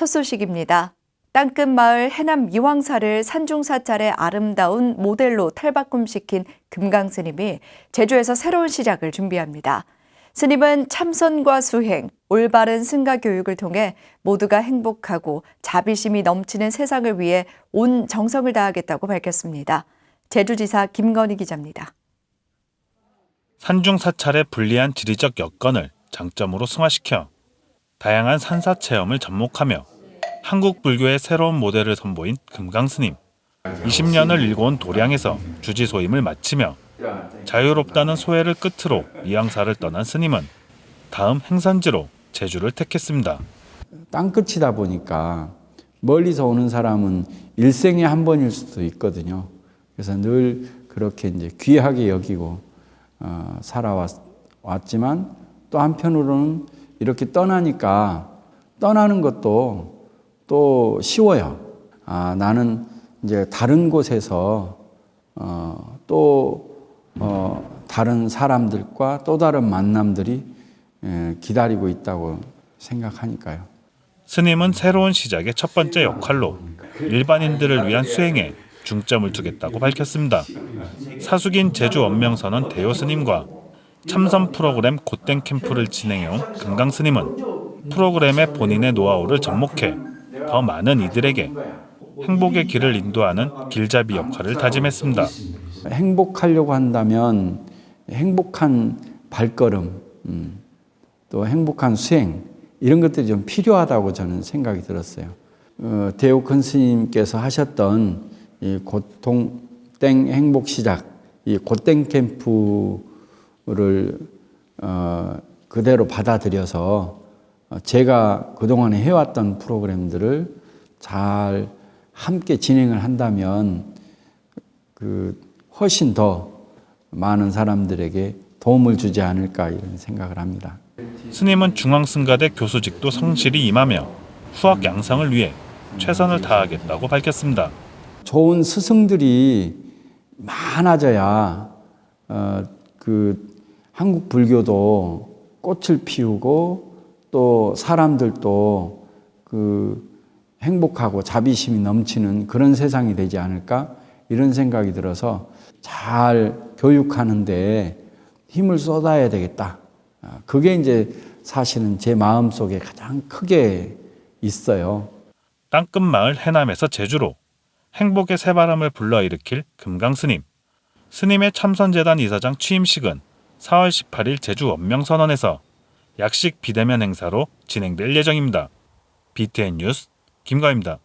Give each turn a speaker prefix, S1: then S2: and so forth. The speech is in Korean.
S1: 첫 소식입니다. 땅끝 마을 해남 이왕사를 산중사찰의 아름다운 모델로 탈바꿈시킨 금강 스님이 제주에서 새로운 시작을 준비합니다. 스님은 참선과 수행, 올바른 승가 교육을 통해 모두가 행복하고 자비심이 넘치는 세상을 위해 온 정성을 다하겠다고 밝혔습니다. 제주지사 김건희 기자입니다.
S2: 산중 사찰의 불리한 지리적 여건을 장점으로 승화시켜 다양한 산사 체험을 접목하며 한국 불교의 새로운 모델을 선보인 금강 스님. 20년을 일궈온 도량에서 주지 소임을 마치며 자유롭다는 소회를 끝으로 이왕사를 떠난 스님은 다음 행선지로 제주를 택했습니다.
S3: 땅끝이다 보니까 멀리서 오는 사람은 일생에 한 번일 수도 있거든요. 그래서 늘 그렇게 이제 귀하게 여기고 어, 살아왔지만 또 한편으로는 이렇게 떠나니까 떠나는 것도 또 쉬워요. 아, 나는 이제 다른 곳에서 어, 또 어, 다른 사람들과 또 다른 만남들이 예, 기다리고 있다고 생각하니까요.
S2: 스님은 새로운 시작의 첫 번째 역할로 일반인들을 위한 수행에 중점을 두겠다고 밝혔습니다. 사숙인 제주 원명선언 대요 스님과 참선 프로그램 곧땡 캠프를 진행해온 금강 스님은 프로그램에 본인의 노하우를 접목해 더 많은 이들에게 행복의 길을 인도하는 길잡이 역할을 다짐했습니다.
S3: 행복하려고 한다면 행복한 발걸음, 음, 또 행복한 수행 이런 것들이 좀 필요하다고 저는 생각이 들었어요. 어, 대우 큰 스님께서 하셨던 이 고통 땡 행복 시작, 이 고땡 캠프 를 어, 그대로 받아들여서 어, 제가 그동안에 해왔던 프로그램들을 잘 함께 진행을 한다면 그 훨씬 더 많은 사람들에게 도움을 주지 않을까 이런 생각을 합니다.
S2: 스님은 중앙승가대 교수직도 성실히 임하며 후학 양성을 위해 최선을 다하겠다고 밝혔습니다.
S3: 좋은 스승들이 많아져야 어, 그 한국 불교도 꽃을 피우고 또 사람들도 그 행복하고 자비심이 넘치는 그런 세상이 되지 않을까 이런 생각이 들어서 잘 교육하는데 힘을 쏟아야 되겠다. 아, 그게 이제 사실은 제 마음 속에 가장 크게 있어요.
S2: 땅끝 마을 해남에서 제주로 행복의 새바람을 불러일으킬 금강 스님. 스님의 참선재단 이사장 취임식은 4월 18일 제주 원명선언에서 약식 비대면 행사로 진행될 예정입니다. BTN 뉴스 김가입니다.